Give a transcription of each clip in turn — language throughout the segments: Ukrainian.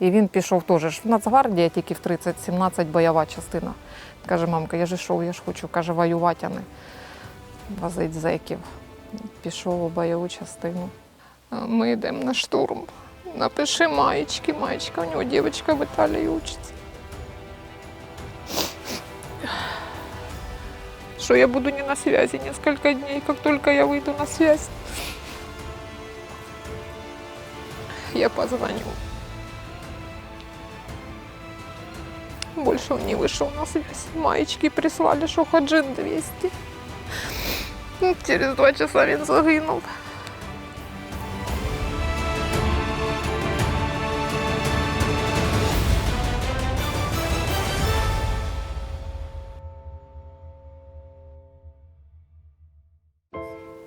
І він пішов теж в Нацгвардія, тільки в 30-17 бойова частина. Каже, мамка, я ж йшов, я ж хочу, каже, воювати, а не возить зеків. Пішов у бойову частину. Ми йдемо на штурм. Напиши маєчки, маєчка, у нього дівчинка в Італії учиться. Что я буду не на связи несколько дней, как только я выйду на связь. Я позвоню. Больше он не вышел на связь. Маечки прислали, что Хаджин 200. Ну, Через два часа він загинув.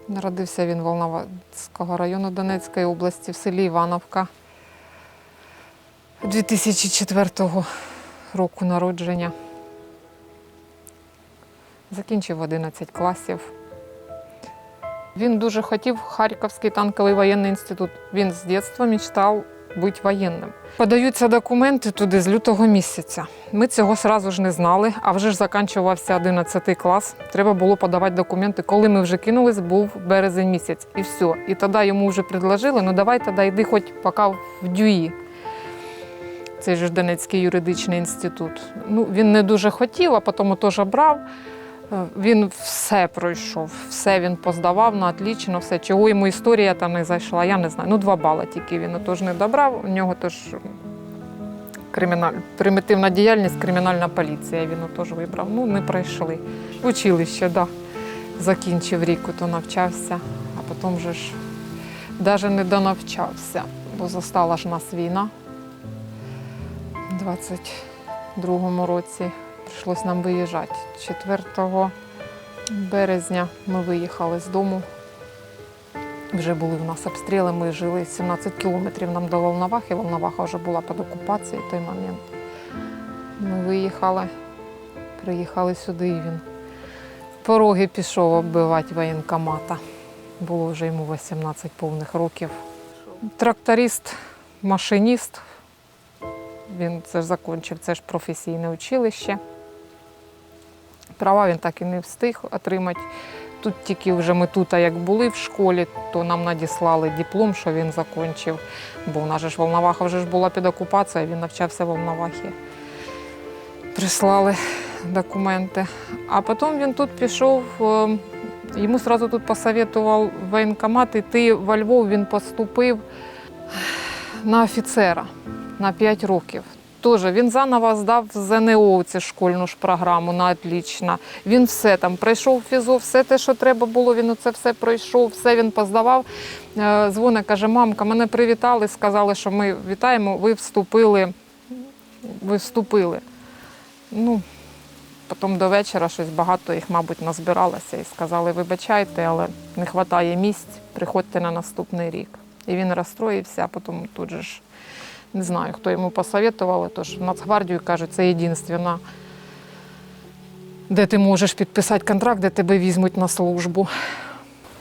Народився він Волновацького району Донецької області в селі Івановка 2004 року народження. Закінчив 11 класів. Він дуже хотів Харківський танковий воєнний інститут. Він з дитинства мечтав бути воєнним. Подаються документи туди з лютого місяця. Ми цього сразу ж не знали, а вже ж закінчувався 11 клас. Треба було подавати документи. Коли ми вже кинулись, був березень місяць, і все. І тоді йому вже предложили, ну давай тоді йди хоч поки в ДЮІ. Цей ж Донецький юридичний інститут. Ну, він не дуже хотів, а потім теж брав. Е, Він все пройшов, все він поздавав на отлично, все. Чого йому історія там не зайшла, я не знаю. Ну, два бали тільки він теж не добрав. У нього теж криміналь... примітивна діяльність, кримінальна поліція. Він теж вибрав. Ну, не пройшли. Училище, так. Да. Закінчив рік, то навчався, а потім вже ж навіть не донавчався, бо застала ж нас війна. У 22-му році прийшлось нам виїжджати. 4 березня ми виїхали з дому. Вже були в нас обстріли, ми жили 17 кілометрів нам до Волновахи. Волноваха вже була під окупацією в той момент. Ми виїхали, приїхали сюди, і він пороги пішов оббивати воєнкомата. Було вже йому 18 повних років. Тракторист, машиніст. Він це ж закінчив, це ж професійне училище. Права він так і не встиг отримати. Тут тільки вже ми тут, а як були в школі, то нам надіслали диплом, що він закінчив. Бо в нас же ж Волноваха вже ж була під окупацією, він навчався в Волновахі. Прислали документи. А потім він тут пішов, е, йому одразу тут посоветував воєнкомат іти во Львов, він поступив на офіцера на 5 років. Тоже він заново здав ЗНО цю школьну ж програму на отлично. Він все там пройшов фізо, все те, що треба було, він це все пройшов, все він поздавав. Е, Дзвоник каже, мамка, мене привітали, сказали, що ми вітаємо, ви вступили. Ви вступили. Ну, потім до вечора щось багато їх, мабуть, назбиралося і сказали, вибачайте, але не вистачає місць, приходьте на наступний рік. І він розстроївся, а потім тут же ж не знаю, хто йому посоветував, тож в Нацгвардію кажуть, це єдинственна, де ти можеш підписати контракт, де тебе візьмуть на службу.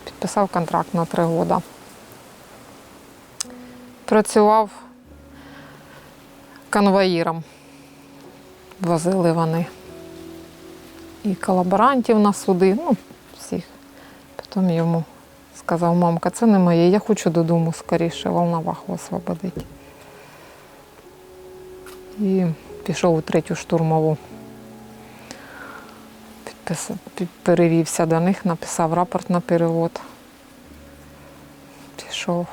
Підписав контракт на три роки. Працював конвоїром. Возили вони і колаборантів на суди, ну, всіх. Потім йому сказав, мамка, це не моє, я хочу додому скоріше, Волноваху освободити. І пішов у третю штурмову. Перевівся до них, написав рапорт на перевод. Пішов.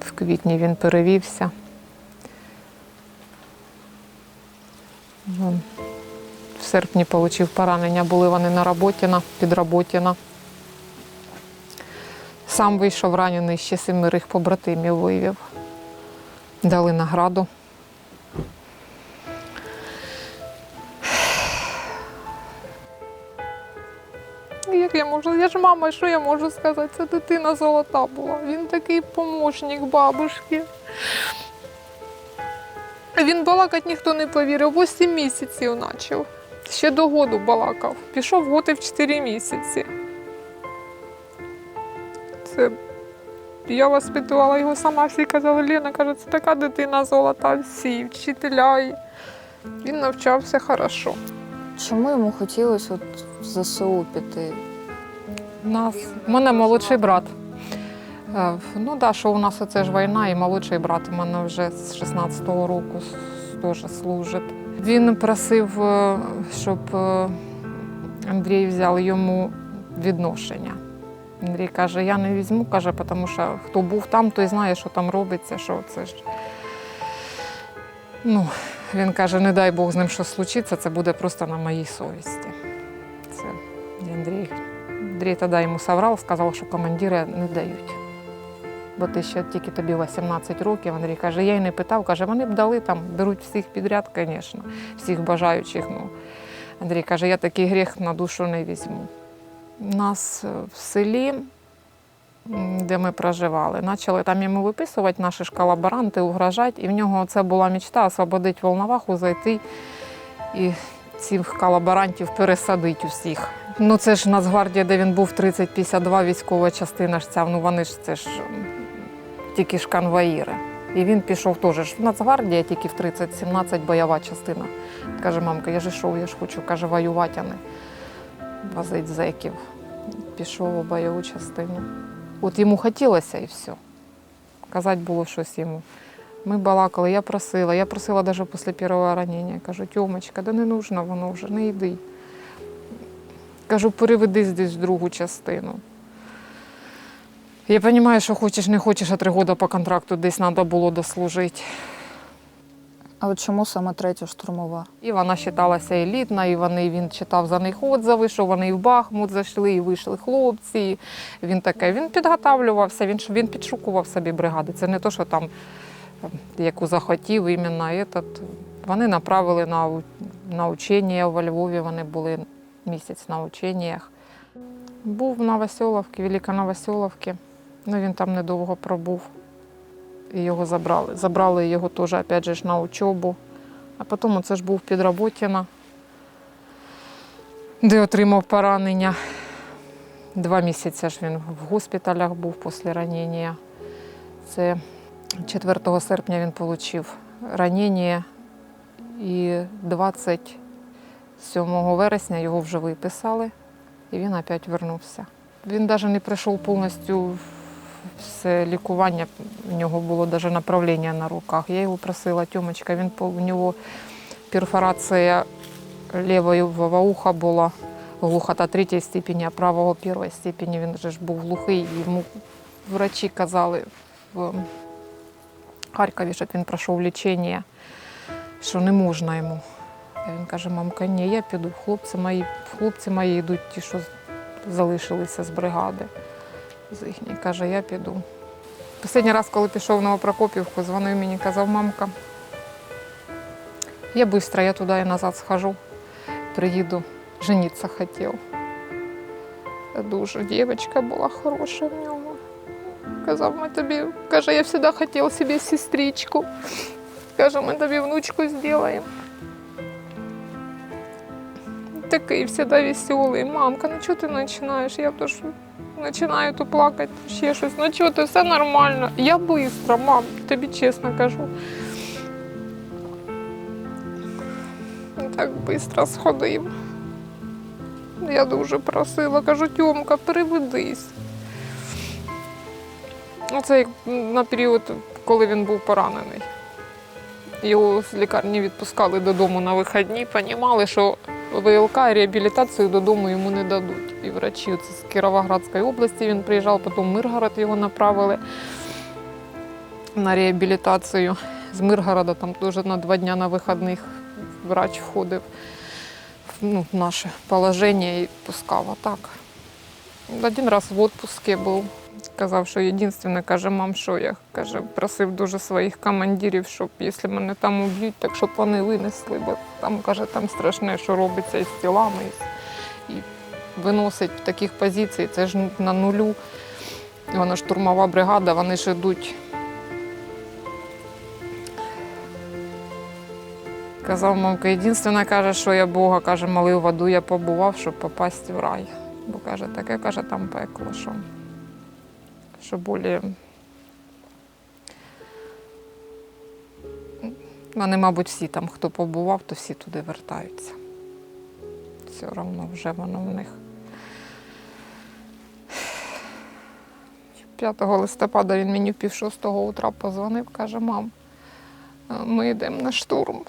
В квітні він перевівся. В серпні отримав поранення, були вони на Роботіна, під Роботіна. Сам вийшов ранений, ще семерих побратимів вивів. Дали награду. Як я можу? Я ж мама, що я можу сказати? Це дитина золота була. Він такий помощник бабушки. Він балакати ніхто не повірив, 8 місяців почав. Ще до году балакав. Пішов год і в 4 місяці. Це Я воспитувала його сама, всі казали, Лена, каже, це така дитина золота, всі, вчителя. І він навчався хорошо. Чому йому хотілося от в ЗСУ піти? У нас у мене молодший брат. Е, Ну так, да, що у нас оце ж війна, і молодший брат у мене вже з 16-го року с- теж служить. Він просив, е, щоб е, Андрій взяв йому відношення. Андрій каже, я не візьму, каже, тому що хто був там, той знає, що там робиться, що це ж. Ну, він каже, не дай Бог з ним щось случиться, це буде просто на моїй совісті. Це Андрій Андрій тоді йому соврав, сказав, що командири не дають. Бо ти ще тільки тобі 18 років. Андрій каже, я й не питав, каже, вони б дали там, беруть всіх підряд, звісно, всіх бажаючих. Ну. Андрій каже, я такий гріх на душу не візьму. Нас е, в селі, де ми проживали, почали там йому виписувати наші ж колаборанти, угрожати, і в нього це була мечта освободити Волноваху, зайти і цих колаборантів пересадити усіх. Ну це ж Нацгвардія, де він був 30-52 військова частина ж ця, ну вони ж це ж тільки ж конвоїри. І він пішов теж в Нацгвардія, тільки в 30-17 бойова частина. Каже, мамка, я ж йшов, я ж хочу, каже, воювати, а не возить зеків. Пішов у бойову частину. От йому хотілося і все. Казати було щось йому. Ми балакали, я просила, я просила навіть після першого ранення. Кажу, Тьомочка, да не нужно воно вже, не йди. Кажу, переведись десь в другу частину. Я розумію, що хочеш, не хочеш, а три роки по контракту десь треба було дослужити. А от чому саме третя штурмова? І вона вважалася елітна, і вони, він читав за них отзиви, що вони і в Бахмут зайшли, і вийшли хлопці. Він таке, він підготавлювався, він, він підшукував собі бригади. Це не то, що там, яку захотів, іменно этот. Вони направили на, на учення во Львові, вони були місяць на ученнях. Був в Новоселовці, Велика Новоселовці, ну він там недовго пробув. І його забрали. Забрали його теж, опять же, на учобу. А потім це ж був підроботіна, де отримав поранення. Два місяці ж він в госпіталях був після ранення. Це 4 серпня він отримав ранення і 27 вересня його вже виписали, і він опять вернувся. Він навіть не пройшов повністю все лікування. У нього було навіть направлення на руках. Я його просила, Тьомочка, він у нього перфорація лівого уха була глухота третьої степені, а правого першої степені. Він же ж був глухий. Йому врачі казали в Харкові, щоб він пройшов лічення, що не можна йому. Він каже, мамка, ні, я піду. Хлопці мої, хлопці мої йдуть, ті, що залишилися з бригади. З їхньої. Каже, я піду. Останній раз, коли пішов в Новопрокопівку, дзвонив мені, казав, мамка, я швидко, я туди і назад схожу, приїду, жениться хотів. Дуже дівчинка була хороша в нього. Казав, ми тобі, каже, я завжди хотів собі сестричку. Каже, ми тобі внучку зробимо. Такий завжди веселий. Мамка, ну чого ти починаєш? Я то починаю то плакати, ще щось. Ну чого ти, все нормально. Я швидко, мам, тобі чесно кажу. Так швидко сходив. Я дуже просила, кажу, Тьомка, переведись. Оце як на період, коли він був поранений. Його з лікарні відпускали додому на вихідні, розуміли, що ВЛК реабілітацію додому йому не дадуть. І врачі оце з Кіровоградської області він приїжджав, потім в Миргород його направили на реабілітацію. З Миргорода там теж на два дні на вихідних врач входив в, ну, в наше положення і пускав. А так. Один раз в відпуску був. Казав, що єдине, каже, мам, що я каже, просив дуже своїх командирів, щоб якщо мене там уб'ють, так щоб вони винесли, бо там каже, там страшне, що робиться із тілами. І, виносить в таких позицій, це ж на нулю. Вона штурмова бригада, вони ж йдуть. Казав, мамка, єдине, каже, що я Бога каже, молив воду, я побував, щоб попасти в рай. Бо каже, таке каже, там пекло, що, что более ну, Вони, мабуть, всі там, хто побував, то всі туди вертаються. Все одно вже воно в них. 5 листопада він мені в пів утра позвонив, каже, мам, ми йдемо на штурм.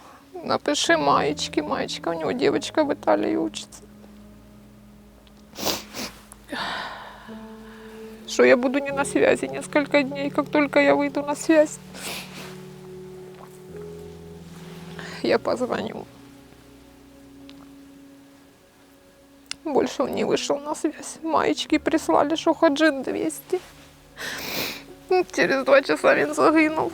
Напиши маєчки, маєчка, у нього дівчинка в Італії учиться. Что я буду не на связи несколько дней, как только я выйду на связь. Я позвоню. Больше он не вышел на связь. Маечки прислали, что Хаджин 200. Через два часа він загинув.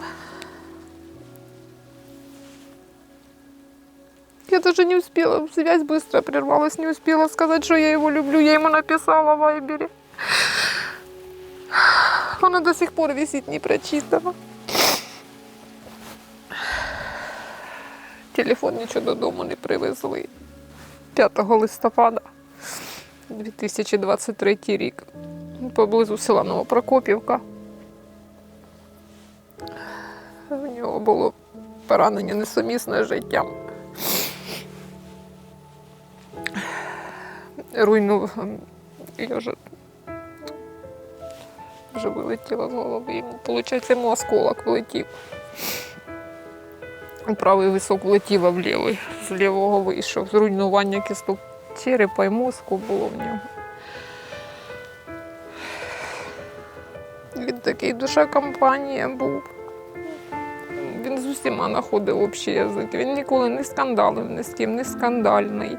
Я даже не успела, связь быстро прервалась, не успела сказать, что я его люблю. Я ему написала в Вайбере. Вона до сих пор висить не прочитана. Телефон нічого додому не привезли. 5 листопада 2023 рік. Поблизу села Новопрокопівка. У нього було поранення несумісне з життям. Руйнув. Я вже вилетіла з голови. Йому, виходить, йому осколок влетів. Правий висок влетів, а в лівий. З лівого вийшов. Зруйнування кісток черепа і мозку було в нього. Він такий душа компанія був. Він з усіма знаходив общий язик. Він ніколи не скандалив ні з ким, не скандальний.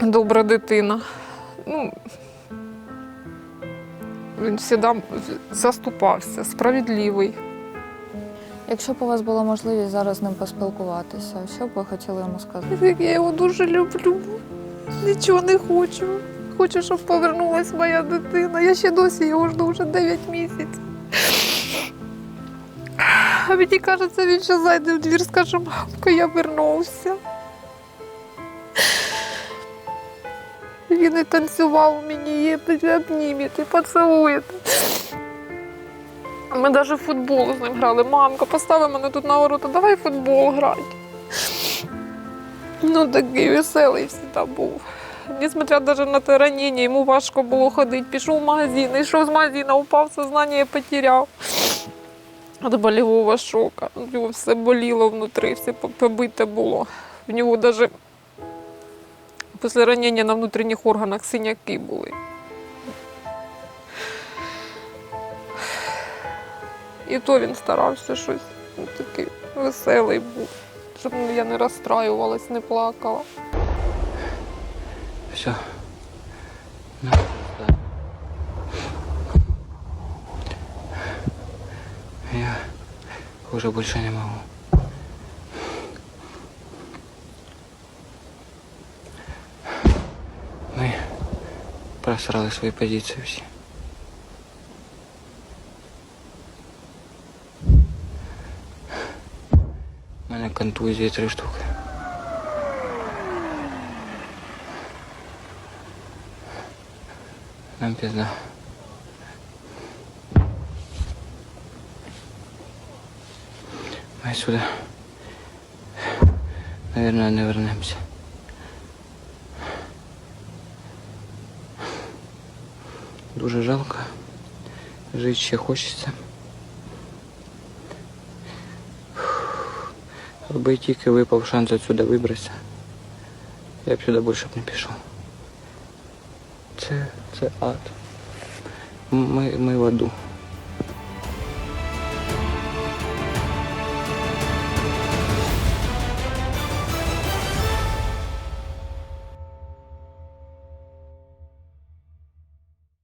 Добра дитина. Ну, він завжди заступався, справедливий. Якщо б у вас була можливість зараз з ним поспілкуватися, що б ви хотіли йому сказати? Я його дуже люблю. Нічого не хочу. Хочу, щоб повернулася моя дитина. Я ще досі його жду вже 9 місяців. А мені кажеться, він ще зайде в двір, скаже, мамка, я вернувся. Він і танцював мені, і обнімете, поцілуєте. Ми навіть футбол з ним грали. Мамка, постави мене тут на ворота, давай футбол грати. Ну, такий веселий завжди був. Несмотря даже на те ранення, йому важко було ходити. Пішов в магазин, йшов з магазина, упав, сознання потеряв. Від болівого шока. У нього все боліло внутрі, все побите було. В нього навіть після ранення на внутрішніх органах синяки були. І то він старався щось ну, такий веселий був, щоб я не розстраювалась, не плакала. Все. Я уже больше не могу. просрали свої позиції всі. У мене контузії три штуки. Нам пизда. Мы сюда, наверное, не вернемся. Дуже жалко. Жити ще хочеться. Аби тільки випав шанс отсюда вибратися. Я б сюди більше б не пішов. Це, це ад. Ми, ми в аду.